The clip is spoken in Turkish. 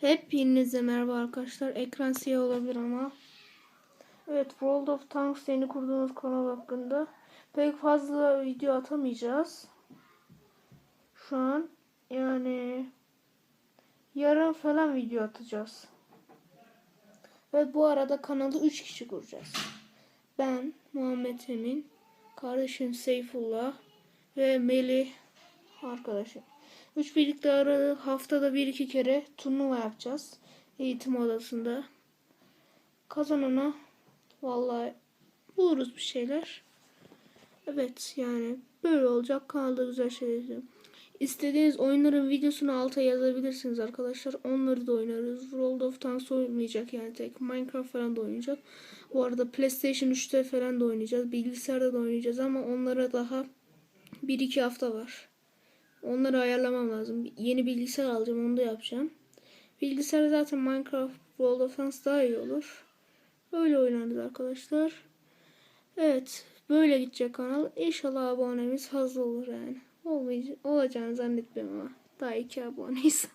Hepinize merhaba arkadaşlar. Ekran siyah olabilir ama. Evet World of Tanks yeni kurduğumuz kanal hakkında pek fazla video atamayacağız. Şu an yani yarın falan video atacağız. Ve bu arada kanalı 3 kişi kuracağız. Ben Muhammed Emin, kardeşim Seyfullah ve Melih arkadaşım. Üç birlikte arada haftada bir iki kere turnuva yapacağız. Eğitim odasında. Kazanana vallahi buluruz bir şeyler. Evet yani böyle olacak. Kanalda güzel şeyler izliyorum. İstediğiniz oyunların videosunu alta yazabilirsiniz arkadaşlar. Onları da oynarız. World of Tanks oynayacak yani tek. Minecraft falan da oynayacak. Bu arada PlayStation 3'te falan da oynayacağız. Bilgisayarda da oynayacağız ama onlara daha 1-2 hafta var. Onları ayarlamam lazım. Yeni bilgisayar alacağım onu da yapacağım. Bilgisayar zaten Minecraft World of Tanks daha iyi olur. Öyle oynarız arkadaşlar. Evet. Böyle gidecek kanal. İnşallah abonemiz fazla olur yani. Olmayacak, olacağını zannetmiyorum ama. Daha iki aboneyiz.